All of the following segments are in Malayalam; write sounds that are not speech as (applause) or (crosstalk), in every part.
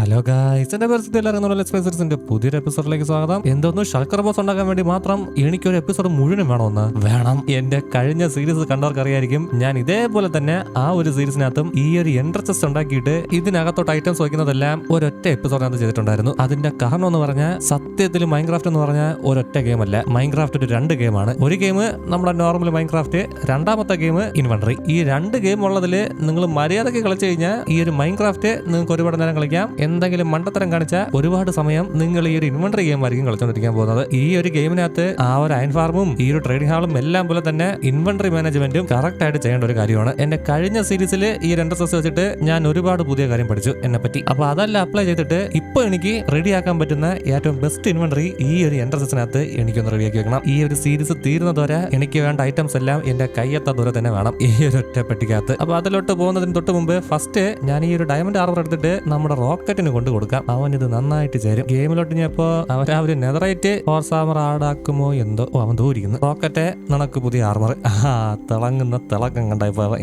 ഹലോ ഗായ്സ് എന്റെ പരിസ്ഥിതി എല്ലാവരും പുതിയൊരു എപ്പിസോഡിലേക്ക് സ്വാഗതം. എന്തോന്ന്? ഷൾക്കർ ബോസ് ഉണ്ടാക്കാൻ വേണ്ടി മാത്രം എനിക്കൊരു എപ്പിസോഡ് മുഴുവനും വേണമെന്ന്. വേണം. എന്റെ കഴിഞ്ഞ സീരീസ് കണ്ടവർക്കറിയായിരിക്കും. ഞാൻ ഇതേപോലെ തന്നെ ആ ഒരു സീരീസിനകത്തും ഈ ഒരു എൻട്രസ്റ്റ് ഉണ്ടാക്കിയിട്ട് ഇതിനകത്തോട്ട് ഐറ്റംസ് വയ്ക്കുന്നതെല്ലാം ഒരൊറ്റ എപ്പിസോഡിനകത്ത് ചെയ്തിട്ടുണ്ടായിരുന്നു. അതിന്റെ കാരണം എന്ന് പറഞ്ഞാൽ സത്യത്തിൽ മൈൻക്രാഫ്റ്റ് എന്ന് പറഞ്ഞാൽ ഒരൊറ്റ ഗെയിം അല്ല. മൈൻക്രാഫ്റ്റ് ഒരു രണ്ട് ഗെയിമാണ് ഒരു ഗെയിം നമ്മുടെ നോർമൽ മൈൻക്രാഫ്റ്റ് രണ്ടാമത്തെ ഗെയിം ഇൻവെന്ററി ഈ രണ്ട് ഗെയിം ഉള്ളതിൽ നിങ്ങൾ മര്യാദയ്ക്ക് കളിച്ചു കഴിഞ്ഞാൽ ഈ ഒരു മൈൻക്രാഫ്റ്റ് നിങ്ങൾക്ക് ഒരുപാട് നേരം കളിക്കാം. എന്തെങ്കിലും മണ്ടത്തരം കാണിച്ചാൽ ഒരുപാട് സമയം നിങ്ങൾ ഈ ഒരു ഇൻവെന്ററി ഗെയിം ആയിരിക്കും കളിച്ചോണ്ടിരിക്കാൻ പോകുന്നത്. ഈ ഒരു ഗെയിമിനകത്ത് ആ ഒരു അയൺ ഫാർമും ഈ ഒരു ട്രേഡിംഗ് ഹാളും എല്ലാം പോലെ തന്നെ ഇൻവെന്ററി മാനേജ്മെന്റും കറക്റ്റ് ആയിട്ട് ചെയ്യേണ്ട ഒരു കാര്യമാണ്. എന്റെ കഴിഞ്ഞ സീരീസിൽ ഈ രണ്ട് സെസ് വെച്ചിട്ട് ഞാൻ ഒരുപാട് പുതിയ കാര്യം പഠിച്ചു എന്നെ പറ്റി അപ്പൊ അതെല്ലാം അപ്ലൈ ചെയ്തിട്ട് ഇപ്പൊ എനിക്ക് റെഡിയാക്കാൻ പറ്റുന്ന ഏറ്റവും ബെസ്റ്റ് ഇൻവെന്ററി ഈ ഒരു എൻട്രൻസിനകത്ത് എനിക്കൊന്ന് റെഡിയാക്കി വെക്കണം. ഈ ഒരു സീരീസ് തീരുന്നതുവരെ എനിക്ക് വേണ്ട ഐറ്റംസ് എല്ലാം എന്റെ കയ്യെത്ത ദൂരെ തന്നെ വേണം ഈ ഒരു ഒറ്റ പെട്ടിക്കകത്ത് അപ്പൊ അതിലോട്ട് പോകുന്നതിന് തൊട്ട് മുമ്പ് ഫസ്റ്റ് ഞാൻ ഈ ഒരു ഡയമണ്ട് ആർമർ എടുത്തിട്ട് നമ്മുടെ റോക്കറ്റിന് കൊണ്ട് കൊടുക്കാം. അവൻ ഇത് നന്നായിട്ട് ചേരും. ഗെയിമിലോട്ട് ഇനിയപ്പോ അവൻ ആ ഒരു നെതറൈറ്റ് ഹോർസ് ആർമർ ആടാക്കുമോ എന്തോ? ഓ അവൻ ദൂരിക്കുന്നു. റോക്കറ്റ് നിനക്ക് പുതിയ ആർമർ ആ തിളങ്ങുന്ന തിളക്കം കണ്ടായിപ്പോ അവൻ.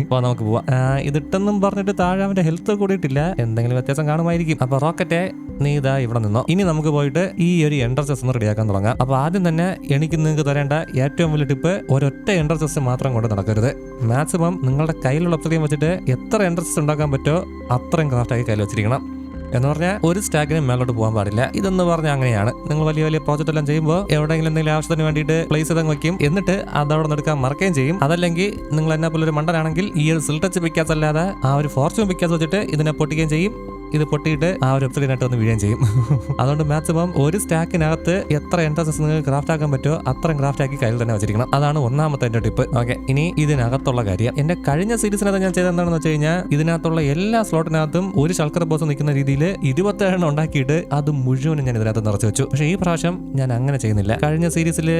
അപ്പൊ നമുക്ക് പോവാം. ഇതിട്ടെന്നും പറഞ്ഞിട്ട് താഴെ അവന്റെ ഹെൽത്ത് കൂടിയിട്ടില്ല. എന്തെങ്കിലും വ്യത്യാസം കാണുമായിരിക്കും. അപ്പൊ റോക്കറ്റ് നീ ഇതാ ഇവിടെ നിന്നോ. ഇനി നമുക്ക് പോയിട്ട് ഈ ഒരു എൻട്രൻസസ് ഒന്ന് റെഡിയാക്കാൻ തുടങ്ങാം. അപ്പൊ ആദ്യം തന്നെ എനിക്ക് നിങ്ങൾക്ക് തരേണ്ട ഏറ്റവും വലിയ ടിപ്പ് ഒരൊറ്റ എൻട്രൻസസ് മാത്രം കൊണ്ട് നടക്കരുത്. മാക്സിമം നിങ്ങളുടെ കയ്യിലുള്ള അത്രയും വെച്ചിട്ട് എത്ര എൻട്രൻസസ് ഉണ്ടാക്കാൻ പറ്റുമോ അത്രയും ക്രാഫ്റ്റായി കയ്യിൽ വെച്ചിരിക്കണം. എന്ന് പറഞ്ഞാൽ ഒരു സ്റ്റാക്കിന് മേലോട്ട് പോകാൻ പാടില്ല. ഇതെന്ന് പറഞ്ഞാൽ അങ്ങനെയാണ്. നിങ്ങൾ വലിയ വലിയ പ്രോജക്റ്റ് എല്ലാം ചെയ്യുമ്പോൾ എവിടെയെങ്കിലും എന്തെങ്കിലും ആവശ്യത്തിന് വേണ്ടിയിട്ട് പ്ലേസ് ചെയ്തങ്ങ് വെക്കും. എന്നിട്ട് അതവിടെ നിന്ന് എടുക്കാൻ മറക്കുകയും ചെയ്യും. അതല്ലെങ്കിൽ നിങ്ങൾ എന്നെ പോലെ ഒരു മണ്ടനാണെങ്കിൽ ഈ ഒരു സിൽട്ടച്ച് പിക്കാസ് അല്ലാതെ ആ ഒരു ഫോർച്യൂൺ പിക്കാസ് വെച്ചിട്ട് ഇതിനെ പൊട്ടിക്കുകയും ചെയ്യും. ഇത് പൊട്ടിയിട്ട് ആ ഒരു വെബ്സൈറ്റിനകത്ത് വന്ന് വീഴുകയും ചെയ്യും. (laughs) അതുകൊണ്ട് മാക്സിമം ഒരു സ്റ്റാക്കിനകത്ത് എത്ര എൻട്രൻസസ് നിങ്ങൾക്ക് ക്രാഫ്റ്റ് ആക്കാൻ പറ്റുമോ അത്രയും ക്രാഫ്റ്റ് ആക്കി കയ്യിൽ തന്നെ വെച്ചിരിക്കണം. അതാണ് ഒന്നാമത്തെ എന്റെ ടിപ്പ് ഓക്കെ ഇനി ഇതിനകത്തുള്ള കാര്യം. എന്റെ കഴിഞ്ഞ സീരീസിനകത്ത് ഞാൻ ചെയ്തത് എന്താണെന്ന് വെച്ച് കഴിഞ്ഞാൽ ഇതിനകത്തുള്ള എല്ലാ സ്ലോട്ടിനകത്തും ഒരു ശൽക്കർ ബോസ് നിൽക്കുന്ന രീതിയിൽ ഇരുപത്തേഴെണ്ണം ഉണ്ടാക്കിയിട്ട് അത് മുഴുവനും ഞാൻ ഇതിനകത്ത് നിറച്ച് വെച്ചു. പക്ഷേ ഈ പ്രാവശ്യം ഞാൻ അങ്ങനെ ചെയ്യുന്നില്ല. കഴിഞ്ഞ സീരീസിൽ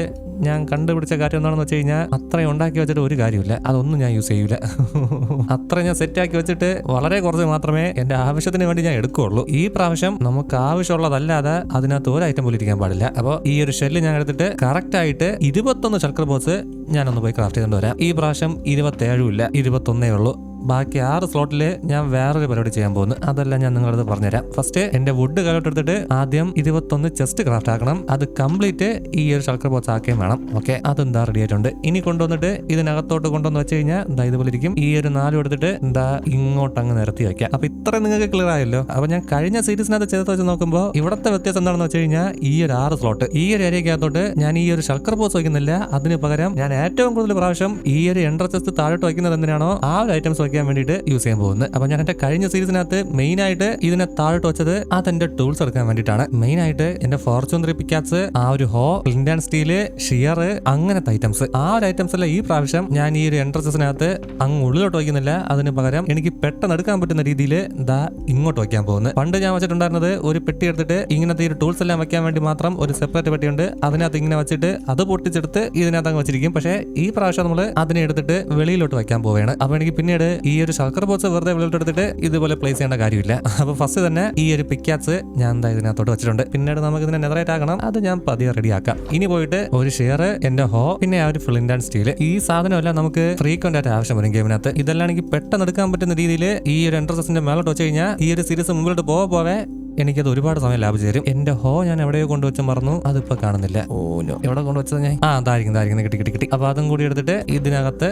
ഞാൻ കണ്ടുപിടിച്ച കാര്യം എന്താണെന്ന് വെച്ച് കഴിഞ്ഞാൽ അത്രയും ഉണ്ടാക്കി വെച്ചിട്ട് ഒരു കാര്യമില്ല അതൊന്നും ഞാൻ യൂസ് ചെയ്യൂല. (laughs) അത്ര ഞാൻ സെറ്റ് ആക്കി വെച്ചിട്ട് വളരെ കുറച്ച് മാത്രമേ എന്റെ ആവശ്യത്തിന് വേണ്ടി ഞാൻ എടുക്കുകയുള്ളൂ ഈ പ്രാവശ്യം നമുക്ക് ആവശ്യമുള്ളതല്ലാതെ അതിനകത്ത് ഒരു ഐറ്റം പോലും ഇരിക്കാൻ പാടില്ല. അപ്പോൾ ഈ ഒരു ഷെല്ല് ഞാൻ എടുത്തിട്ട് കറക്റ്റ് ആയിട്ട് ഇരുപത്തൊന്ന് ചക്ര ബോസ് ഞാനൊന്ന് പോയി ക്രാഫ്റ്റ് ചെയ്തുകൊണ്ട് വരാം. ഈ പ്രാവശ്യം ഇരുപത്തേഴും ഇല്ല. ഇരുപത്തൊന്നേ ഉള്ളൂ. ബാക്കി ആറ് സ്ലോട്ടിൽ ഞാൻ വേറൊരു പരിപാടി ചെയ്യാൻ പോകുന്നു. അതെല്ലാം ഞാൻ നിങ്ങളത് പറഞ്ഞുതരാം. ഫസ്റ്റ് എന്റെ വുഡ് കലോട്ടെടുത്തിട്ട് ആദ്യം ഇരുപത്തൊന്ന് ചെസ്റ്റ് ക്രാഫ്റ്റ് ആക്കണം. അത് കംപ്ലീറ്റ് ഈ ഒരു ഷൾക്കർ ബോക്സ് ആക്കുകയും വേണം. ഓക്കെ അതെന്താ റെഡി ആയിട്ടുണ്ട്? ഇനി കൊണ്ടുവന്നിട്ട് ഇതിനകത്തോട്ട് കൊണ്ടുവന്ന് വെച്ച് കഴിഞ്ഞാൽ ദാ ഇതുപോലെ ഇരിക്കും. ഈ ഒരു നാലും എടുത്തിട്ട് എന്താ ഇങ്ങോട്ട് അങ്ങ് നിരത്തി വയ്ക്കാം അപ്പൊ ഇത്ര നിങ്ങൾക്ക് ക്ലിയർ ആയല്ലോ? അപ്പൊ ഞാൻ കഴിഞ്ഞ സീരീസിനകത്ത് ചെയ്തത് വെച്ച് നോക്കുമ്പോൾ ഇവിടത്തെ വ്യത്യാസം എന്താണെന്ന് വെച്ച് കഴിഞ്ഞാൽ ഈ ഒരു ആറ് സ്ലോട്ട് ഈ ഒരു ഏരിയക്കകത്തോട്ട് ഞാൻ ഈ ഒരു ഷൾക്കർ ബോക്സ് വയ്ക്കുന്നില്ല. അതിന് പകരം ഞാൻ ഏറ്റവും കൂടുതൽ പ്രാവശ്യം ഈ ഒരു എൻട്രസ് താഴോട്ട് വയ്ക്കുന്നത് എന്തിനാണോ? ആ ഒരു ഐറ്റംസ് വയ്ക്കാൻ വേണ്ടിയിട്ട് യൂസ് ചെയ്യാൻ പോകുന്നത്. അപ്പൊ ഞാൻ എന്റെ കഴിഞ്ഞ സീരീസിനകത്ത് മെയിൻ ആയിട്ട് ഇതിനെ താഴോട്ട് വെച്ചത് അതെന്റെ ടൂൾസ് എടുക്കാൻ വേണ്ടിയിട്ടാണ്. മെയിൻ ആയിട്ട് എന്റെ ഫോർച്യൂൺ ത്രീ പിക്കാസ് ആ ഒരു ഹോ ക്ലിൻഡൻ സ്റ്റീൽ ഷിയർ അങ്ങനത്തെ ഐറ്റംസ് ആ ഒരു ഐറ്റംസ് അല്ല ഈ പ്രാവശ്യം ഞാൻ ഈ ഒരു എൻട്രസിനകത്ത് അങ്ങ് ഉള്ളിലോട്ട് വയ്ക്കുന്നില്ല. അതിന് പകരം എനിക്ക് പെട്ടെന്ന് എടുക്കാൻ പറ്റുന്ന രീതിയിൽ ദാ ഇങ്ങോട്ട് വയ്ക്കാൻ പോകുന്നത്. പണ്ട് ഞാൻ വെച്ചിട്ടുണ്ടായിരുന്നത് ഒരു പെട്ടി എടുത്തിട്ട് ഇങ്ങനത്തെ ഈ ടൂൾസ് എല്ലാം വെക്കാൻ വേണ്ടി മാത്രം ഒരു സെപ്പറേറ്റ് പെട്ടിയുണ്ട്. അതിനകത്ത് ഇങ്ങനെ വെച്ചിട്ട് അത് പൊട്ടിച്ചെടുത്ത് ഇതിനകത്ത് അങ്ങ് വെച്ചിരിക്കും. പക്ഷേ ഈ പ്രാവശ്യം നമ്മൾ അതിനെ എടുത്തിട്ട് വെളിയിലോട്ട് വയ്ക്കാൻ പോവുകയാണ്. അപ്പോൾ എനിക്ക് പിന്നീട് ഈ ഒരു ശർക്കർ ബോക്സ് വെറുതെ വിളിച്ചെടുത്തിട്ട് ഇതുപോലെ പ്ലേസ് ചെയ്യേണ്ട കാര്യമില്ല. അപ്പൊ ഫസ്റ്റ് തന്നെ ഈ ഒരു പിക്കാസ് ഞാൻ എന്താ ഇതിനകത്തോട്ട് വെച്ചിട്ടുണ്ട്. പിന്നീട് നമുക്ക് ഇതിനെ നെതറേറ്റ് ആക്കണം. അത് ഞാൻ പതിയെ റെഡിയാക്കാം ഇനി പോയിട്ട് ഒരു ഷെയർ എന്റെ ഹോ പിന്നെ ആ ഒരു ഫ്ലിൻഡ് ആൻഡ് സ്റ്റീൽ ഈ സാധനമെല്ലാം നമുക്ക് ഫ്രീക്വന്റ് ആയിട്ട് ആവശ്യം വരും ഗെയിമിനകത്ത് ഇതെല്ലാം എനിക്ക് പെട്ടെന്ന് എടുക്കാൻ പറ്റുന്ന രീതിയിൽ ഈ ഒരു എൻട്രസസിന്റെ മേലോട്ട് വെച്ച് കഴിഞ്ഞാൽ ഈ ഒരു സീരീസ് മുമ്പിലോട്ട് പോകാൻ പോവേ എനിക്കത് ഒരുപാട് സമയം ലാഭിച്ചു തരും. എന്റെ ഹോ ഞാൻ എവിടെയോ കൊണ്ടുവച്ച് മറന്നു. അതിപ്പോ കാണുന്നില്ല. ഓ നോ എവിടെ കൊണ്ടുവച്ചത് ഞാൻ? ആ അതായിരിക്കും ഇതായിരിക്കും. കിട്ടി കിട്ടി കിട്ടി. അപ്പൊ അതും കൂടി എടുത്തിട്ട് ഇതിനകത്ത്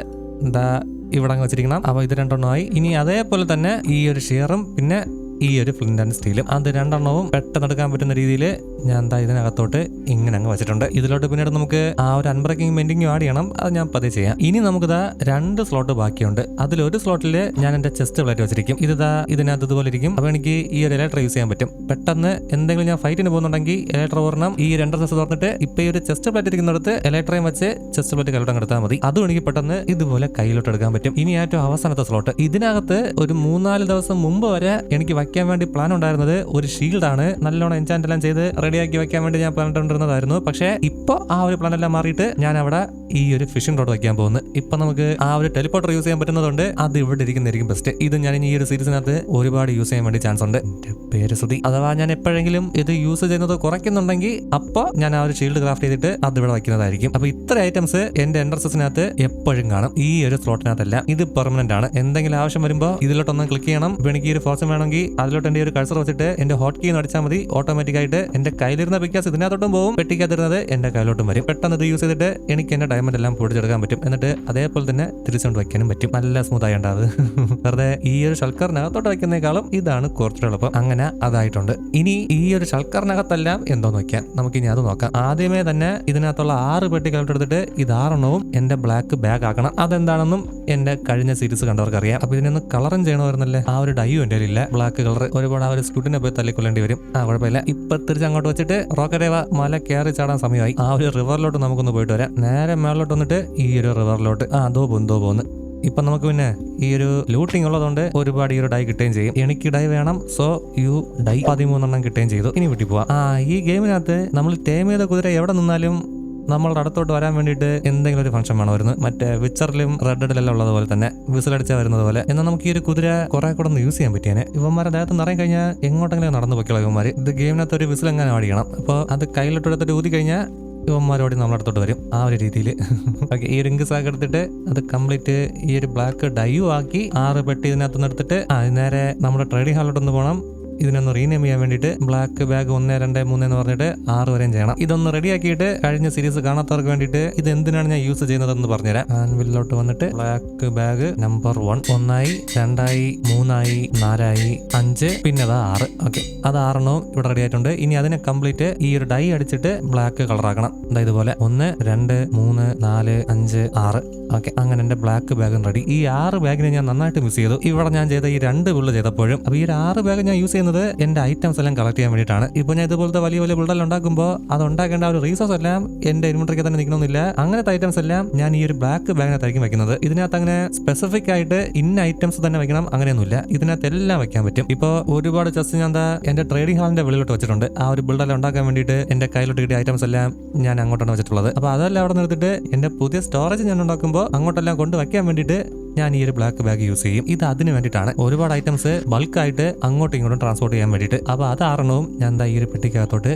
എന്താ ഇവിടെ അങ്ങ് വെച്ചിരിക്കണം. അപ്പോൾ ഇത് രണ്ടെണ്ണമായി ഇനി അതേപോലെ തന്നെ ഈ ഒരു ഷെയറും പിന്നെ ഈ ഒരു ഫ്ലിന്റ് ആൻഡ് സ്റ്റീലും അത് രണ്ടെണ്ണവും പെട്ടെന്ന് എടുക്കാൻ പറ്റുന്ന രീതിയിൽ ഞാൻ എന്താ ഇതിനകത്തോട്ട് ഇങ്ങനെ അങ്ങ് വെച്ചിട്ടുണ്ട്. ഇതിലോട്ട് പിന്നീട് നമുക്ക് ആ ഒരു അൺബ്രേക്കിംഗ് മെൻഡിങ്ങും ആഡ് ചെയ്യണം. അത് ഞാൻ പതിയെ ചെയ്യാം. ഇനി നമുക്കിതാ രണ്ട് സ്ലോട്ട് ബാക്കിയുണ്ട്. അതിലൊരു സ്ലോട്ടിൽ ഞാൻ എന്റെ ചെസ്റ്റ് പ്ലേറ്റ് വെച്ചിരിക്കും. ഇതാ ഇതിനകത്ത് ഇതുപോലെ ഇരിക്കും. അപ്പോൾ എനിക്ക് ഈ ഒരു ഇലക്ട്ര യൂസ് ചെയ്യാൻ പറ്റും. പെട്ടെന്ന് എന്തെങ്കിലും ഞാൻ ഫൈറ്റിന് പോകുന്നുണ്ടെങ്കിൽ ഇലക്ട്ര ഓർണം ഈ രണ്ട് സെസ് തുറന്നിട്ട് ഇപ്പോൾ ഈ ഒരു ചെസ്റ്റ് പ്ലേറ്റ് ഇരിക്കുന്നിടത്ത് ഇലക്ട്രയും വെച്ച് ചെസ്റ്റ് പ്ലേറ്റ് കലോട്ടം എടുത്താൽ മതി. അതും എനിക്ക് പെട്ടെന്ന് ഇതുപോലെ കയ്യിലോട്ട് എടുക്കാൻ പറ്റും. ഇനി ഏറ്റവും അവസാനത്തെ സ്ലോട്ട് ഇതിനകത്ത് ഒരു മൂന്നാൽ ദിവസം മുമ്പ് വരെ എനിക്ക് വയ്ക്കാൻ വേണ്ടി പ്ലാൻ ഉണ്ടായിരുന്നത് ഒരു ഷീൽഡാണ് നല്ലോണം എൻചാന്റ് എല്ലാം ചെയ്ത് റെഡിയാക്കി വെക്കാൻ വേണ്ടി ഞാൻ പ്ലാൻ ഇട്ടിരുന്നതായിരുന്നു പക്ഷേ ഇപ്പോൾ ആ ഒരു പ്ലാൻ എല്ലാം മാറിയിട്ട് ഞാൻ അവിടെ ഈ ഒരു ഫിഷിംഗ് റോഡ് വയ്ക്കാൻ പോകുന്നു. ഇപ്പൊ നമുക്ക് ആ ഒരു ടെലിപ്പോർട്ടർ യൂസ് ചെയ്യാൻ പറ്റുന്നതുകൊണ്ട് അത് ഇവിടെ ഇരിക്കുന്നതായിരിക്കും ബെസ്റ്റ് ഇത് ഞാൻ ഈ ഒരു സീരീസിനകത്ത് ഒരുപാട് യൂസ് ചെയ്യാൻ വേണ്ടി ചാൻസ് ഉണ്ട്. പേര് ശ്രുതി. അഥവാ ഞാൻ എപ്പോഴെങ്കിലും ഇത് യൂസ് ചെയ്യുന്നത് കുറയ്ക്കുന്നുണ്ടെങ്കിൽ അപ്പോൾ ഞാൻ ആ ഒരു ഷീൽഡ് ക്രാഫ്റ്റ് ചെയ്തിട്ട് അത് ഇവിടെ വയ്ക്കുന്നതായിരിക്കും. അപ്പൊ ഇത്ര ഐറ്റംസ് എന്റെ എൻട്രസസിനകത്ത് എപ്പോഴും കാണും. ഈ ഒരു സ്ലോട്ടിനകത്തല്ല ഇത് പെർമനന്റ് ആണ്. എന്തെങ്കിലും ആവശ്യം വരുമ്പോൾ ഇതിലോട്ടൊന്ന് ക്ലിക്ക് ചെയ്യണം. എനിക്ക് ഈ ഒരു ഫോർസം വേണമെങ്കിൽ അതിലോട്ട് എന്റെ ഒരു കഴ്സർ വെച്ചിട്ട് എന്റെ ഹോട്ട് കീ അടിച്ചാൽ മതി. ഓട്ടോമാറ്റിക് ആയിട്ട് എന്റെ കയ്യിലിരുന്ന പിക്കാസ് ഇതിനകത്തോട്ടും പോകും. പെട്ടിക്കാതിരുന്നത് എന്റെ കയ്യിലോട്ടും വരും. പെട്ടെന്ന് ഇത് യൂസ് ചെയ്തിട്ട് എനിക്ക് എന്റെ ഡയമണ്ട് എല്ലാം പൊടിച്ചെടുക്കാൻ പറ്റും. എന്നിട്ട് അതേപോലെ തന്നെ തിരിച്ചുകൊണ്ട് വയ്ക്കാനും പറ്റും. നല്ല സ്മൂത്ത് ആയിട്ടുണ്ട് (laughs) വെറുതെ ഈ ഒരു ഷൾക്കറിനകത്തോട്ട് വയ്ക്കുന്നേക്കാളും ഇതാണ് കുറച്ചുകൂടെ എളുപ്പം. അങ്ങനെ അതായിട്ടുണ്ട്. ഇനി ഈ ഒരു ഷൾക്കറിനകത്തെല്ലാം എന്തോ നോക്കിയാൽ നമുക്ക് ഇനി അത് നോക്കാം. ആദ്യമേ തന്നെ ഇതിനകത്തുള്ള ആറ് പെട്ടി എടുത്തിട്ട് ഇത് ആറെണ്ണവും എന്റെ ബ്ലാക്ക് ബാഗ് ആക്കണം. അതെന്താണെന്നും എന്റെ കഴിഞ്ഞ സീരീസ് കണ്ടവർക്കറിയാം. അപ്പൊ ഇതിനൊന്ന് കളറും ചെയ്യണമായിരുന്നല്ലേ? ആ ഒരു ഡൈയും എന്റെ ഇല്ല ബ്ലാക്ക് കളർ ഒരുപാട് ആ ഒരു സ്കൂട്ടിനെ പോയി തല്ലിക്കൊള്ളേണ്ടി വരും. ആ കുഴപ്പമില്ല. ഇപ്പൊ തിരിച്ച് അങ്ങോട്ട് വെച്ചിട്ട് റോക്കറ്റേവ മല കയറി ചാടാൻ സമയമായി. ആ ഒരു റിവറിലോട്ട് നമുക്കൊന്ന് പോയിട്ട് വരാം. നേരെ മേളിലോട്ട് വന്നിട്ട് ഈ ഒരു റിവറിലോട്ട് ആ ദോ പോന്നു ദോ പോന്ന് ഇപ്പൊ നമുക്ക് പിന്നെ ഈ ഒരു ലൂട്ടിംഗ് ഉള്ളതുകൊണ്ട് ഒരുപാട് ഈ ഒരു ഡൈ കിട്ടുകയും ചെയ്യും. എനിക്ക് ഡൈ വേണം സോ യു ഡൈ പതിമൂന്നെണ്ണം കിട്ടുകയും ചെയ്തു. ഇനി വിട്ടി പോവാം. ആ ഈ ഗെയിമിനകത്ത് നമ്മൾ ടേം ചെയ്ത കുതിര എവിടെ നിന്നാലും നമ്മളുടെ അടുത്തോട്ട് വരാൻ വേണ്ടിയിട്ട് എന്തെങ്കിലും ഒരു ഫംഗ്ഷൻ വേണമായിരുന്നു. മറ്റേ വിച്ചറിലും റെഡിലെല്ലാം ഉള്ളത് പോലെ തന്നെ വിസിലടിച്ചാൽ വരുന്നത് പോലെ. എന്നാൽ നമുക്ക് ഈ ഒരു കുതിര കുറെ കൂടെ ഒന്ന് യൂസ് ചെയ്യാൻ പറ്റിയാണ് ഇവന്മാരെ ദേഹത്ത് നിറയെ കഴിഞ്ഞാൽ എങ്ങോട്ടെങ്കിലും നടന്നു പൊക്കിയുള്ള ഇവന്മാർ ഇത് ഗെയിമിനകത്ത് ഒരു വിസിൽ എങ്ങനെ അടിക്കണം. അപ്പോൾ അത് കയ്യിലോട്ട് എടുത്തിട്ട് ഊതി കഴിഞ്ഞാൽ ഇവന്മാരോട് നമ്മുടെ അടുത്തോട്ട് വരും. ആ ഒരു രീതിയിൽ (laughs) ഓക്കെ ഈ ഒരു സാഗ് എടുത്തിട്ട് അത് കംപ്ലീറ്റ് ഈ ഒരു ബ്ലാക്ക് ഡൈവ് ആക്കി ആറ് പെട്ടി ഇതിനകത്തുനിന്ന് എടുത്തിട്ട് ആ നേരെ നമ്മുടെ ട്രേഡിംഗ് ഹാളിലോട്ടൊന്ന് പോകണം ഇതിനൊന്ന് റീനെയിം ചെയ്യാൻ വേണ്ടിയിട്ട് ബ്ലാക്ക് ബാഗ് ഒന്ന് രണ്ട് മൂന്ന് എന്ന് പറഞ്ഞിട്ട് ആറ് വരെയും ചെയ്യണം. ഇതൊന്ന് റെഡിയാക്കിയിട്ട് കഴിഞ്ഞ സീരീസ് കാണാത്തവർക്ക് വേണ്ടിയിട്ട് ഇത് എന്തിനാണ് ഞാൻ യൂസ് ചെയ്യുന്നതെന്ന് പറഞ്ഞുതരാം. ആൻവില്ലോട്ട് വന്നിട്ട് ബ്ലാക്ക് ബാഗ് നമ്പർ വൺ ഒന്നായി രണ്ടായി മൂന്നായി നാലായി അഞ്ച് പിന്നെ അത് ആറ്. ഓക്കെ അത് ആറെണ്ണവും ഇവിടെ റെഡി ആയിട്ടുണ്ട്. ഇനി അതിനെ കംപ്ലീറ്റ് ഈ ഒരു ഡൈ അടിച്ചിട്ട് ബ്ലാക്ക് കളറാക്കണം അതായത് ഇതുപോലെ. ഒന്ന് രണ്ട് മൂന്ന് നാല് അഞ്ച് ആറ്. ഓക്കെ അങ്ങനെ എന്റെ ബ്ലാക്ക് ബാഗും റെഡി ഈ ആറ് ബാഗിനെ ഞാൻ നന്നായിട്ട് മിസ് ചെയ്തു. ഇവിടെ ഞാൻ ചെയ്ത ഈ രണ്ട് ബുള്ള് ചെയ്തപ്പോഴും അപ്പോൾ ഈ ഒരു ആറ് ബാഗ് ഞാൻ യൂസ് ചെയ്യുന്നത് എന്റെ ഐറ്റംസ് എല്ലാം കളക്ട് ചെയ്യാൻ വേണ്ടിയിട്ടാണ്. ഇപ്പോൾ ഞാൻ ഇതുപോലത്തെ വലിയ വലിയ ബിൽഡെല്ലാം ഉണ്ടാക്കുമ്പോൾ അത് ഉണ്ടാക്കേണ്ട ഒരു റീസോഴ്സ് എല്ലാം എന്റെ ഇൻവെന്ററിക്ക് തന്നെ നിൽക്കണമെന്നില്ല. അങ്ങനത്തെ ഐറ്റംസ് എല്ലാം ഞാൻ ഈ ഒരു ബ്ലാക്ക് ബാഗിനകത്തായിരിക്കും വെക്കുന്നത്. ഇതിനകത്ത് അങ്ങനെ സ്പെസിഫിക് ആയിട്ട് ഇന്ന ഐറ്റംസ് തന്നെ വെക്കണം അങ്ങനെയൊന്നുമില്ല. ഇതിനകത്ത് എല്ലാം വെക്കാൻ പറ്റും. ഇപ്പോൾ ഒരുപാട് ചെസ് ഞാൻ എന്റെ ട്രേഡിംഗ് ഹാളിന്റെ വെളിയിലോട്ട് വെച്ചിട്ടുണ്ട്. ആ ഒരു ബിൽഡെല്ലാം ഉണ്ടാക്കാൻ വേണ്ടിയിട്ട് എന്റെ കയ്യിലോട്ട് കിട്ടിയ ഐറ്റംസ് എല്ലാം ഞാൻ അങ്ങോട്ടാണ് വെച്ചിട്ടുള്ളത്. അപ്പോൾ അതെല്ലാം അവിടെ നിർത്തിയിട്ട് എന്റെ പുതിയ സ്റ്റോറേജ് ഞാൻ ഉണ്ടാക്കുമ്പോൾ അങ്ങോട്ടെല്ലാം കൊണ്ട് വെക്കാൻ വേണ്ടിയിട്ട് ഞാൻ ഈ ഒരു ബ്ലാക്ക് ബാഗ് യൂസ് ചെയ്യും. ഇത് അതിന് വേണ്ടിയിട്ടാണ് ഒരുപാട് ഐറ്റംസ് ബൾക്കായിട്ട് അങ്ങോട്ടും ഇങ്ങോട്ടും ട്രാൻസ്പോർട്ട് ചെയ്യാൻ വേണ്ടിയിട്ട്. അപ്പോൾ അത് ആറെണ്ണവും ഞാൻ എന്താ ഈ ഒരു പെട്ടിക്കകത്തോട്ട്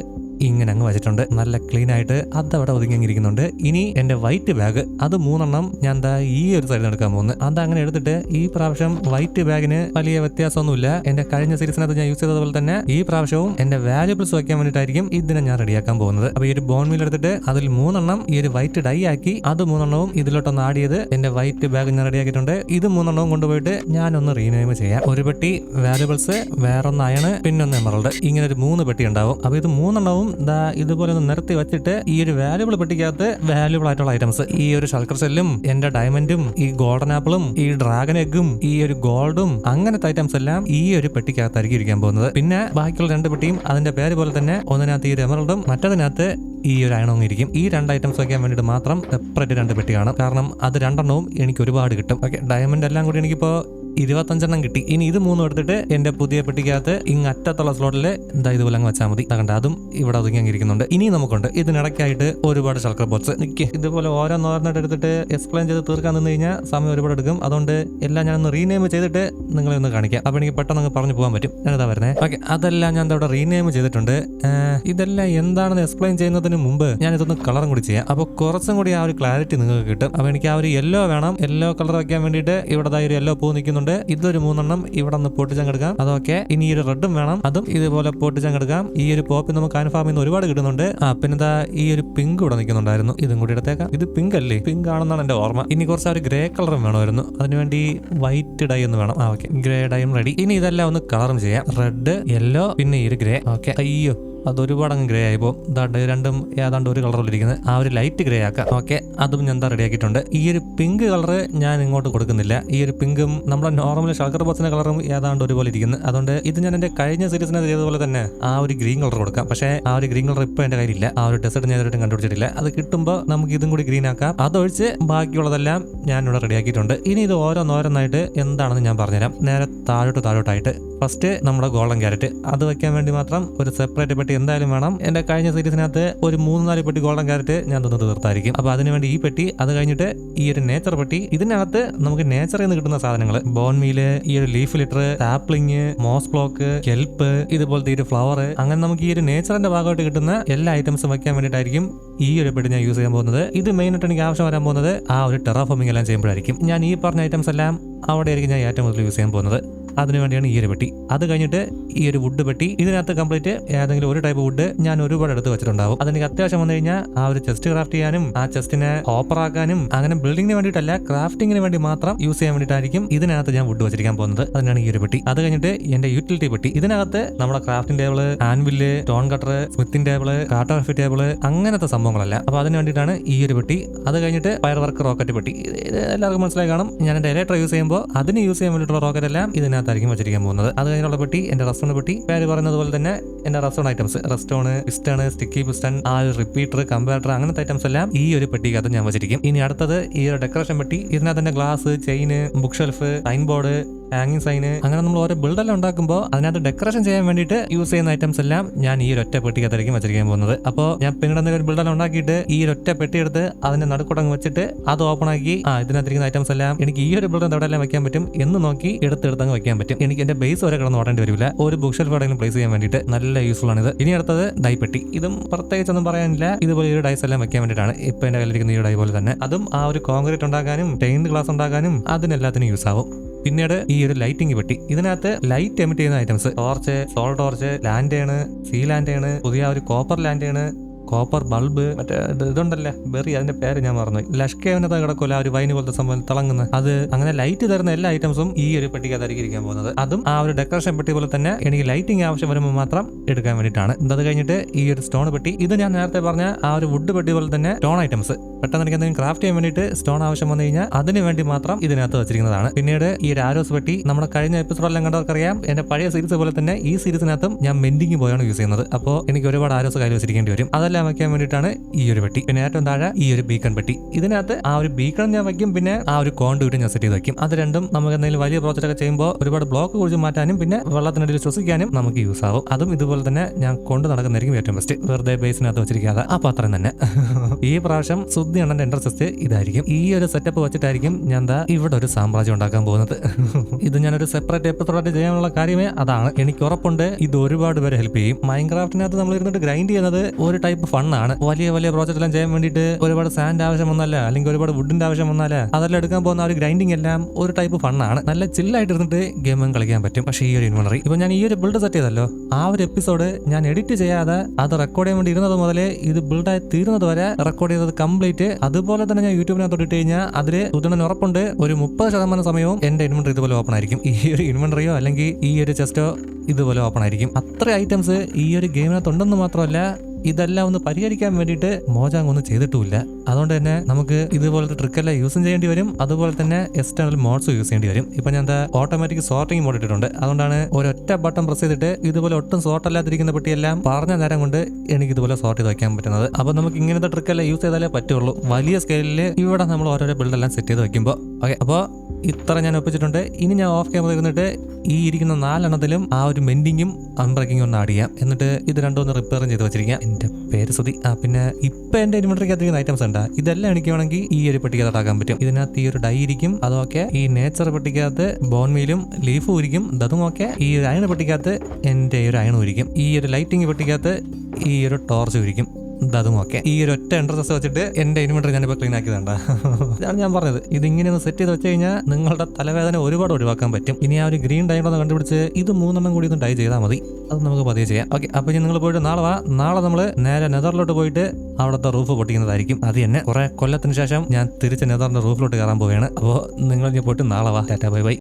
ഇങ്ങനെ അങ്ങ് വെച്ചിട്ടുണ്ട്. നല്ല ക്ലീൻ ആയിട്ട് അതവിടെ ഒതുങ്ങിയിരിക്കുന്നുണ്ട് ഇനി എന്റെ വൈറ്റ് ബാഗ് അത് മൂന്നെണ്ണം ഞാൻ എന്താ ഈ ഒരു സൈഡിൽ എടുക്കാൻ പോകുന്നത് അത് അങ്ങനെ എടുത്തിട്ട് ഈ പ്രാവശ്യം വൈറ്റ് ബാഗിന് വലിയ വ്യത്യാസമൊന്നുമില്ല. എന്റെ കഴിഞ്ഞ സീരീസിനകത്ത് ഞാൻ യൂസ് ചെയ്തതുപോലെ തന്നെ ഈ പ്രാവശ്യവും എന്റെ വാല്യൂബിൾസ് വയ്ക്കാൻ വേണ്ടിയിട്ടായിരിക്കും ഇതിനെ ഞാൻ റെഡിയാക്കാൻ പോകുന്നത്. അപ്പൊ ഈ ഒരു ബോൺ മീൽ എടുത്തിട്ട് അതിൽ മൂന്നെണ്ണം ഈ ഒരു വൈറ്റ് ഡൈ ആക്കി അത് മൂന്നെണ്ണവും ഇതിലോട്ടൊന്ന് ആഡ് ചെയ്ത് എന്റെ വൈറ്റ് ബാഗ് ഞാൻ റെഡിയാക്കിയിട്ടുണ്ട്. ഇത് മൂന്നെണ്ണവും കൊണ്ടുപോയിട്ട് ഞാനൊന്ന് റീനെയിം ചെയ്യാം. ഒരു പെട്ടി വാല്യുബിൾസ് വേറൊന്ന് അയണ് പിന്നൊന്ന് എമറൾഡ് ഇങ്ങനെ ഒരു മൂന്ന് പെട്ടി ഉണ്ടാവും. അപ്പൊ ഇത് മൂന്നെണ്ണവും ദാ ഇതുപോലെ ഒന്ന് നിരത്തി വെച്ചിട്ട് ഈ ഒരു വാല്യുബിൾ പെട്ടിക്കകത്ത് വാല്യുബിൾ ആയിട്ടുള്ള ഐറ്റംസ് ഈ ഒരു ഷൾക്കർ സെല്ലും എന്റെ ഡയമണ്ടും ഈ ഗോൾഡൻ ആപ്പിളും ഈ ഡ്രാഗൺ എഗും ഈ ഒരു ഗോൾഡും അങ്ങനത്തെ ഐറ്റംസ് എല്ലാം ഈ ഒരു പെട്ടിക്കകത്തായിരിക്കും ഇരിക്കാൻ പോകുന്നത്. പിന്നെ ബാക്കിയുള്ള രണ്ട് പെട്ടിയും അതിന്റെ പേര് പോലെ തന്നെ ഒന്നിനകത്ത് ഈ ഒരു എമറൾഡും മറ്റതിനകത്ത് ഈ ഒരു അയണവും ഇരിക്കും. ഈ രണ്ട് ഐറ്റംസ് വയ്ക്കാൻ വേണ്ടിയിട്ട് മാത്രം സെപ്പറേറ്റ് രണ്ട് പെട്ടിയാണ് കാരണം അത് രണ്ടെണ്ണവും എനിക്ക് ഒരുപാട് കിട്ടും. ഓക്കെ ഡയമണ്ട് എല്ലാം കൂടി എനിക്കിപ്പോ ഇരുപത്തഞ്ചെണ്ണം കിട്ടി. ഇനി ഇത് മൂന്നും എടുത്തിട്ട് എന്റെ പുതിയ പെട്ടിക്കകത്ത് ഇങ്ങ് അറ്റത്തുള്ള സ്ലോട്ടിൽ എന്താ ഇതുപോലെ അങ്ങ് വെച്ചാൽ മതി. കണ്ട? അതും ഇവിടെ ഒതുങ്ങി അങ്ങിരിക്കുന്നുണ്ട് ഇനി നമുക്കുണ്ട് ഇതിനിടയ്ക്കായിട്ട് ഒരുപാട് ഷൾക്കർ ബോട്ട്സ് നിൽക്കുക ഇതുപോലെ ഓരോന്നോരോന്നായിട്ട് എടുത്തിട്ട് എക്സ്പ്ലെയിൻ ചെയ്ത് തീർക്കാൻ നിന്ന് കഴിഞ്ഞാൽ സമയം ഒരുപാട് എടുക്കും. അതുകൊണ്ട് എല്ലാം ഞാനൊന്ന് റീനെയിം ചെയ്തിട്ട് നിങ്ങളെ ഒന്ന് കാണിക്കാം. അപ്പൊ എനിക്ക് പെട്ടെന്ന് അങ്ങ് പറഞ്ഞു പോകാൻ പറ്റും. ഞാനതാ വരുന്നത് ഓക്കെ അതെല്ലാം ഞാൻ ഇവിടെ റീനെയിം ചെയ്തിട്ടുണ്ട്. ഇതെല്ലാം എന്താണെന്ന് എക്സ്പ്ലെയിൻ ചെയ്യുന്നതിന് മുമ്പ് ഞാൻ ഇതൊന്ന് കളറും കൂടി ചെയ്യാം. അപ്പോൾ കുറച്ചും കൂടി ആ ഒരു ക്ലാരിറ്റി നിങ്ങൾക്ക് കിട്ടും. അപ്പോൾ എനിക്ക് ആ ഒരു യെല്ലോ വേണം. യെല്ലോ കളർ വെക്കാൻ വേണ്ടിയിട്ട് ഇവിടെ ഒരു യെല്ലോ പൂ നിൽക്കുന്നുണ്ട്. ഇതൊരു മൂന്നെണ്ണം ഇവിടെ നിന്ന് പൊട്ടിച്ചങ്ങെടുക്കാം അതൊക്കെ ഇനി ഒരു റെഡും വേണം. അതും ഇതുപോലെ പൊട്ടിച്ചങ്ങെടുക്കാം ഈ ഒരു പോപ്പ് നമുക്ക് കൺഫാമിൽ നിന്ന് ഒരുപാട് കിട്ടുന്നുണ്ട്. ആ പിന്നെ ഈ ഒരു പിങ്ക് ഇവിടെ നിൽക്കുന്നുണ്ടായിരുന്നു. ഇതും കൂടി എടുത്തേക്കാം. ഇത് പിങ്ക് അല്ലേ? പിങ്ക് ആണെന്നാണ് എന്റെ ഓർമ്മ. ഇനി കുറച്ച് ഒരു ഗ്രേ കളറും വേണമായിരുന്നു. അതിനുവേണ്ടി വൈറ്റ് ഡൈ ഒന്ന് വേണം. ആ ഓക്കെ. Grey ഡൈയും ready. ഇനി ഇതെല്ലാം ഒന്ന് കളറും ചെയ്യാം. റെഡ് യെല്ലോ പിന്നെ ഈ ഒരു ഗ്രേ. ഓക്കെ. അയ്യോ. അത് ഒരുപാട് അങ്ങ് ഗ്രേ ആയിപ്പോ. ദാണ്ട് രണ്ടും ഏതാണ്ട് ഒരു കളറിലിരിക്കുന്നത് ആ ഒരു ലൈറ്റ് ഗ്രേ ആക്കാം. ഓക്കെ അതും ഞാൻ എന്താ റെഡിയാക്കിയിട്ടുണ്ട് ഈ ഒരു പിങ്ക് കളർ ഞാൻ ഇങ്ങോട്ട് കൊടുക്കുന്നില്ല. ഈ ഒരു പിങ്കും നമ്മുടെ നോർമൽ ഷൾക്കർ ബോസിന്റെ കളറും ഏതാണ്ട് ഒരുപോലെ ഇരിക്കുന്നത് അതുകൊണ്ട് ഇത് ഞാൻ എന്റെ കഴിഞ്ഞ സീരീസിനെ ചെയ്തതുപോലെ തന്നെ ആ ഒരു ഗ്രീൻ കളർ കൊടുക്കാം. പക്ഷേ ആ ഒരു ഗ്രീൻ കളർ ഇപ്പൊ എന്റെ കയ്യിലില്ല. ആ ഒരു ഡെസേർട്ട് ഞാൻ ഇതുവരെ കണ്ടുപിടിച്ചിട്ടില്ല. അത് കിട്ടുമ്പോൾ നമുക്ക് ഇതും കൂടി ഗ്രീൻ ആക്കാം. അതൊഴിച്ച് ബാക്കിയുള്ളതെല്ലാം ഞാൻ ഇവിടെ റെഡിയാക്കിയിട്ടുണ്ട് ഇനി ഇത് ഓരോന്നോരോന്നായിട്ട് എന്താണെന്ന് ഞാൻ പറഞ്ഞുതരാം. നേരെ താഴോട്ട് താഴോട്ടായിട്ട്. ഫസ്റ്റ് നമ്മുടെ ഗോൾഡൻ ക്യാരറ്റ് അത് വെക്കാൻ വേണ്ടി മാത്രം ഒരു സെപ്പറേറ്റ് പെട്ടി എന്തായാലും വേണം. എന്റെ കഴിഞ്ഞ സീരീസിനകത്ത് ഒരു മൂന്ന് നാല് പെട്ടി ഗോൾഡൻ ക്യാരറ്റ് ഞാൻ തന്നത് തീർത്തായിരിക്കും. അപ്പൊ അതിനുവേണ്ടി ഈ പെട്ടി അത് കഴിഞ്ഞിട്ട് ഈ ഒരു നേച്ചർ പെട്ടി. ഇതിനകത്ത് നമുക്ക് നേച്ചറിൽ നിന്ന് കിട്ടുന്ന സാധനങ്ങൾ ബോൺമീൽ ഈ ഒരു leaf litter sapling moss block kelp ഇതുപോലത്തെ ഈ ഒരു ഫ്ലവർ അങ്ങനെ നമുക്ക് ഈ ഒരു നേച്ചറിന്റെ ഭാഗമായിട്ട് കിട്ടുന്ന എല്ലാ ഐറ്റംസും വെക്കാൻ വേണ്ടിയിട്ടായിരിക്കും ഈ ഒരു പെട്ടി ഞാൻ യൂസ് ചെയ്യാൻ പോകുന്നത്. ഇത് മെയിൻ ആയിട്ട് എനിക്ക് ആവശ്യം വരാൻ പോകുന്നത് ആ ഒരു ടെറാഫോമിംഗ് എല്ലാം ചെയ്യുമ്പോഴായിരിക്കും. ഞാൻ ഈ പറഞ്ഞ ഐറ്റംസ് എല്ലാം അവിടെ ആയിരിക്കും ഞാൻ ഏറ്റവും കൂടുതൽ യൂസ് ചെയ്യാൻ പോകുന്നത്. അതിനു വേണ്ടിയാണ് ഈ ഒരു പെട്ടി. അത് കഴിഞ്ഞിട്ട് ഈ ഒരു വുഡ് പെട്ടി ഇതിനകത്ത് കംപ്ലീറ്റ് ഏതെങ്കിലും ഒരു ടൈപ്പ് വുഡ് ഞാൻ ഒരുപാട് എടുത്ത് വെച്ചിട്ടുണ്ടാവും. അതെനിക്ക് അത്യാവശ്യം വന്നു കഴിഞ്ഞാൽ ആ ഒരു ചെസ്റ്റ് ക്രാഫ്റ്റ് ചെയ്യാനും ആ ചെസ്റ്റിനെ ഓപ്പർ ആക്കാനും അങ്ങനെ ബിൽഡിങ്ങിന് വേണ്ടിയിട്ടല്ല ക്രാഫ്റ്റിങ്ങിന് വേണ്ടി മാത്രം യൂസ് ചെയ്യാൻ വേണ്ടിയിട്ടായിരിക്കും ഇതിനകത്ത് ഞാൻ വുഡ് വെച്ചിരിക്കാൻ പോകുന്നത്. അതിനാണ് ഈ ഒരു പെട്ടി. അത് കഴിഞ്ഞിട്ട് എന്റെ യൂട്ടിലിറ്റി പെട്ടി. ഇതിനകത്ത് നമ്മുടെ crafting table anvil stonecutter smithing table cartography table അങ്ങനത്തെ സംഭവങ്ങളല്ല. അപ്പൊ അതിന് വേണ്ടിയിട്ടാണ് ഈ ഒരു പെട്ടി. അത് കഴിഞ്ഞിട്ട് ഫയർ വർക്ക് റോക്കറ്റ് പെട്ടി എല്ലാവർക്കും മനസ്സിലായി കാണും. ഞാൻ എന്റെ ഇലക്ട്ര യൂസ് ചെയ്യുമ്പോൾ അതിന് യൂസ് ചെയ്യാൻ വേണ്ടിയിട്ടുള്ള റോക്കറ്റ് എല്ലാം ഇതിനകത്തായിരിക്കും വെച്ചിരിക്കാൻ പോകുന്നത്. അത് കഴിഞ്ഞുള്ള പെട്ടി എന്റെ റസ്റ്റോൺ പെട്ടി. പേര് പറയുന്നത് പോലെ തന്നെ എന്റെ redstone items. Redstone piston sticky piston ആ റിപ്പീറ്റർ കമ്പ്യൂട്ടർ അങ്ങനത്തെ ഐറ്റംസ് എല്ലാം ഈ ഒരു പെട്ടിക്കകത്ത് ഞാൻ വെച്ചിരിക്കും. ഇനി അടുത്തത് ഈ ഒരു ഡെക്കറേഷൻ പെട്ടി. ഇതിനകത്ത് തന്നെ glass chain bookshelf sign board ഹാങ്ങിങ് സൈന് അങ്ങനെ നമ്മൾ ഓരോ ബിൽഡെല്ലാം ഉണ്ടാക്കുമ്പോൾ അതിനകത്ത് ഡെക്കറേഷൻ ചെയ്യാൻ വേണ്ടിയിട്ട് യൂസ് ചെയ്യുന്ന ഐറ്റംസ് എല്ലാം ഞാൻ ഈ ഒറ്റ പെട്ടിക്കകത്തായിരിക്കും വെച്ചിരിക്കാൻ പോകുന്നത്. അപ്പോൾ ഞാൻ പിന്നീട് ഒരു ബിൽഡെല്ലാം ഉണ്ടാക്കിയിട്ട് ഈ ഒറ്റ പെട്ടി എടുത്ത് അതിന്റെ നടുക്കുടങ്ങ് വെച്ചിട്ട് അത് ഓപ്പൺ ആക്കി ആ ഇതിനകത്തിരിക്കുന്ന ഐറ്റംസ് എല്ലാം എനിക്ക് ഈ ഒരു ബിൽഡർ എവിടെ എല്ലാം വെക്കാൻ പറ്റും എന്ന് നോക്കി എടുത്ത് എടുത്തങ്ങ് വെക്കാൻ പറ്റും. എനിക്ക് എന്റെ ബേസ് വരെ കിടന്ന് ഓടേണ്ടി വരില്ല. ഒരു ബുക്ക് ഷെൽഫ് എവിടെയെങ്കിലും പ്ലേസ് ചെയ്യാൻ വേണ്ടിയിട്ട് നല്ല യൂസ്ഫുൾ ആണ് ഇത്. ഇനി അടുത്തത് ഡൈപ്പെട്ടി പെട്ടി. ഇതും പ്രത്യേകിച്ചൊന്നും പറയാനില്ല. ഇതുപോലെ ഒരു ഡൈസ് എല്ലാം വെക്കാൻ വേണ്ടിയിട്ടാണ് ഇപ്പൊ എന്റെ കയ്യിലിരിക്കുന്ന ഈ ഡൈ പോലെ തന്നെ. അതും ആ ഒരു കോൺക്രീറ്റ് ഉണ്ടാക്കാനും ടെയിൻ ഗ്ലാസ് ഉണ്ടാക്കാനും അതിനെല്ലാത്തിനും യൂസ് ആവും. പിന്നീട് ഈ ഒരു ലൈറ്റിംഗ് പെട്ടി ഇതിനകത്ത് ലൈറ്റ് എമിറ്റ് ചെയ്യുന്ന items torch soul torch lantern sea lantern പുതിയ ഒരു കോപ്പർ ലാൻഡേണ് കോപ്പർ ബൾബ് മറ്റേ ഇത് ഇതുണ്ടല്ലേ ബെറി അതിന്റെ പേര് ഞാൻ മറന്നു ലഷ്കേവിനെ കിടക്കൂല ആ ഒരു വൈന് പോലത്തെ സംഭവം തിളങ്ങുന്ന അത് അങ്ങനെ ലൈറ്റ് തരുന്ന എല്ലാ ഐറ്റംസും ഈ ഒരു പെട്ടിക്കകത്തായിരിക്കും ഇരിക്കാൻ പോകുന്നത്. അതും ആ ഒരു ഡെക്കറേഷൻ പെട്ടി പോലെ തന്നെ എനിക്ക് ലൈറ്റിംഗ് ആവശ്യം വരുമ്പോൾ മാത്രം എടുക്കാൻ വേണ്ടിയിട്ടാണ്. അത് കഴിഞ്ഞിട്ട് ഈ ഒരു സ്റ്റോൺ പെട്ടി ഇത് ഞാൻ നേരത്തെ പറഞ്ഞ ആ ഒരു വുഡ് പെട്ടി പോലെ തന്നെ സ്റ്റോൺ ഐറ്റംസ് പെട്ടെന്ന് എനിക്ക് എന്തെങ്കിലും ക്രാഫ്റ്റ് ചെയ്യാൻ വേണ്ടിയിട്ട് സ്റ്റോൺ ആവശ്യം വന്നു കഴിഞ്ഞാൽ അതിന് വേണ്ടി മാത്രം ഇതിനകത്ത് വെച്ചിരിക്കുന്നതാണ്. പിന്നീട് ഈ ഒരു ആരോസ് പെട്ടി നമ്മുടെ കഴിഞ്ഞ എപ്പിസോഡെല്ലാം കണ്ടവർക്കറിയാം എന്റെ പഴയ സീരീസ് പോലെ തന്നെ ഈ സീരീസിനകത്തും ഞാൻ മെൻഡിങ് പോയാണ് യൂസ് ചെയ്യുന്നത്. അപ്പോൾ എനിക്ക് ഒരുപാട് ആരോസ് കയ്യിൽ വെച്ചിരിക്കേണ്ടി വരും. അതെല്ലാം വെക്കാൻ വേണ്ടിയിട്ടാണ് ഈ ഒരു പെട്ടി. പിന്നെ ഏറ്റവും താഴെ ഈ ഒരു ബീക്കൺ പെട്ടി. ഇതിനകത്ത് ആ ഒരു ബീക്കൺ ഞാൻ വയ്ക്കും പിന്നെ ആ ഒരു കോണ്ടുവിട്ട് ഞാൻ സെറ്റ് ചെയ്ത് വയ്ക്കും. അത് രണ്ടും നമുക്ക് എന്തെങ്കിലും വലിയ പ്രോജക്റ്റ് ഒക്കെ ചെയ്യുമ്പോൾ ഒരുപാട് ബ്ലോക്ക് കുറിച്ച് മാറ്റാനും പിന്നെ വെള്ളത്തിനടിയിൽ ശ്വസിക്കാനും നമുക്ക് യൂസ് ആവും. അതും ഇതുപോലെ തന്നെ ഞാൻ കൊണ്ട് നടക്കുന്നതായിരിക്കും ഏറ്റവും ബെസ്റ്റ് വെറുതെ ബേസിനകത്ത് വെച്ചിരിക്കാതെ. ആ പാത്രം തന്നെ. (laughs) ഈ പ്രാവശ്യം സുദ്ധി എണ്ണന്റെ ഇൻട്രസ്റ്റ് ഇതായിരിക്കും. ഈ ഒരു സെറ്റപ്പ് വെച്ചിട്ടായിരിക്കും ഞാൻ എന്താ ഇവിടെ ഒരു സാമ്രാജ്യം ഉണ്ടാക്കാൻ പോകുന്നത്. (laughs) ഇത് ഞാനൊരു സെപ്പറേറ്റ് എപ്പിസോഡായിട്ട് ചെയ്യാനുള്ള കാര്യമേ അതാണ്. എനിക്ക് ഉറപ്പുണ്ട്. ഇത് ഒരുപാട് പേരെ ഹെൽപ്പ് ചെയ്യും. മൈൻക്രാഫ്റ്റിനകത്ത് നമ്മൾ ഇരുന്നിട്ട് ഗ്രൈൻഡ് ചെയ്യുന്നത് ഒരു ടൈപ്പ് ഫണ്ണാണ്. വലിയ വലിയ പ്രോജക്റ്റ് എല്ലാം ചെയ്യാൻ വേണ്ടിയിട്ട് ഒരുപാട് സാൻഡ് ആവശ്യം വന്നല്ല അല്ലെങ്കിൽ ഒരുപാട് വുഡിന്റെ ആവശ്യം വന്നാല. അതെല്ലാം എടുക്കാൻ പോകുന്ന ഒരു ഗ്രൈൻഡിങ് എല്ലാം ഒരു ടൈപ്പ് ഫണ്ണാണ്. നല്ല ചില്ലായിട്ട് ഇരുന്നിട്ട് ഗെയിമും കളിക്കാൻ പറ്റും. പക്ഷേ ഈ ഒരു ഇൻവെന്ററി ഇപ്പൊ ഞാൻ ഈ ഒരു ബിൽഡ് സെറ്റ് ചെയ്തല്ലോ. ആ ഒരു എപ്പിസോഡ് ഞാൻ എഡിറ്റ് ചെയ്യാതെ അത് റെക്കോർഡ് ചെയ്യാൻ വേണ്ടി ഇരുന്നത് മുതലേ ഇത് ബിൽഡായി തീരുന്നത് വരെ റെക്കോർഡ് ചെയ്തത് കംപ്ലീറ്റ് അതുപോലെ തന്നെ ഞാൻ യൂട്യൂബിനകത്ത് ഇട്ട് കഴിഞ്ഞാൽ അതിൽ സുധനൻ ഉറപ്പുണ്ട്. ഒരു മുപ്പത് ശതമാനം സമയവും എന്റെ ഇൻവെന്ററി ഇതുപോലെ ഓപ്പൺ ആയിരിക്കും. ഈ ഒരു ഇൻവെന്ററിയോ അല്ലെങ്കിൽ ഈ ഒരു ചെസ്റ്റോ ഇതുപോലെ ഓപ്പൺ ആയിരിക്കും. അത്ര ഐറ്റംസ് ഈ ഒരു ഗെയിമിനകത്ത് ഉണ്ടെന്ന് മാത്രമല്ല ഇതെല്ലാം ഒന്ന് പരിഹരിക്കാൻ വേണ്ടിയിട്ട് മോജാങ് ഒന്നും ചെയ്തിട്ടുമില്ല. അതുകൊണ്ട് തന്നെ നമുക്ക് ഇതുപോലത്തെ ട്രിക്കെല്ലാം യൂസും ചെയ്യേണ്ടി വരും. അതുപോലെ തന്നെ എക്സ്റ്റേണൽ മോഡ്സ് യൂസ് ചെയ്യേണ്ടി വരും. ഇപ്പൊ ഞാൻ ഓട്ടോമാറ്റിക് സോർട്ടിംഗ് മോഡ് ഇട്ടിട്ടുണ്ട്. അതുകൊണ്ടാണ് ഒരൊറ്റ ബട്ടൺ പ്രസ് ചെയ്തിട്ട് ഇതുപോലെ ഒട്ടും സോർട്ട് അല്ലാതിരിക്കുന്ന പെട്ടിയെല്ലാം പറഞ്ഞ നേരം കൊണ്ട് എനിക്ക് ഇതുപോലെ സോർട്ട് ചെയ്ത് വയ്ക്കാൻ പറ്റുന്നത്. അപ്പൊ നമുക്ക് ഇങ്ങനത്തെ ട്രിക്കെല്ലാം യൂസ് ചെയ്താലേ പറ്റുള്ളൂ. വലിയ സ്കെയിലിൽ ഇവിടെ നമ്മൾ ഓരോരോ ബിൽഡെല്ലാം സെറ്റ് ചെയ്ത് വെക്കുമ്പോൾ ഓക്കെ അപ്പോൾ ഇത്ര ഞാൻ ഒപ്പിച്ചിട്ടുണ്ട്. ഇനി ഞാൻ ഓഫ് ക്യാമറ ഇരുന്നിട്ട് ഈ ഇരിക്കുന്ന നാലെണ്ണത്തിലും ആ ഒരു മെൻഡിങ്ങും അൺബ്രേക്കിങ്ങും ഒന്ന് ആഡ് ചെയ്യാം. എന്നിട്ട് ഇത് രണ്ടും ഒന്ന് റിപ്പയറും ചെയ്ത് വെച്ചിരിക്കാം. എന്റെ പേര് ശ്രുതി. ആ പിന്നെ ഇപ്പൊ എന്റെ ഇൻവെർട്ടറിക്കകത്തിരിക്കുന്ന ഐറ്റംസ് ഉണ്ട് ഇതെല്ലാം എനിക്ക് വേണമെങ്കിൽ ഈ ഒരു പെട്ടിക്കകത്താക്കാൻ പറ്റും. ഇതിനകത്ത് ഈ ഒരു ഡൈ ഇരിക്കും അതൊക്കെ ഈ നേച്ചർ പെട്ടിക്കകത്ത് ബോൺമീലും ലീഫും ഇരിക്കും അതും ഒക്കെ ഈ അയണ പെട്ടിക്കകത്ത് എന്റെ ഒരു അയണും ഇരിക്കും. ഈ ഒരു ലൈറ്റിംഗ് പെട്ടിക്കകത്ത് ഈ ഒരു ടോർച്ചും ഇരിക്കും. അതും ഒക്കെ ഈ ഒരു ഒറ്റ എൻട്രസ് വെച്ചിട്ട് എന്റെ ഇൻവെർട്ടർ ഞാനിപ്പോൾ ക്ലീൻ ആക്കിയതണ്ട. ഇതാണ് ഞാൻ പറഞ്ഞത്. ഇത് ഇങ്ങനെ ഒന്ന് സെറ്റ് ചെയ്ത് വെച്ച് കഴിഞ്ഞാൽ നിങ്ങളുടെ തലവേദന ഒരുപാട് ഒഴിവാക്കാൻ പറ്റും. ഇനി ആ ഒരു ഗ്രീൻ ഡൈ കണ്ടുപിടിച്ച് ഇത് മൂന്നെണ്ണം കൂടി ഒന്ന് ഡൈ ചെയ്താൽ മതി. അത് നമുക്ക് പതിയെ ചെയ്യാം. ഓക്കെ അപ്പൊ ഇനി നിങ്ങൾ പോയിട്ട് നാളെ വാ. നാളെ നമ്മൾ നേരെ നെതറിലോട്ട് പോയിട്ട് അവിടുത്തെ റൂഫ് പൊട്ടിക്കുന്നതായിരിക്കും. അത് തന്നെ. കുറെ കൊല്ലത്തിന് ശേഷം ഞാൻ തിരിച്ച് നെതറിന്റെ റൂഫിലോട്ട് കയറാൻ പോവുകയാണ്. അപ്പോൾ നിങ്ങൾ ഇനി പോയിട്ട് നാളെ വാ. Tata bye bye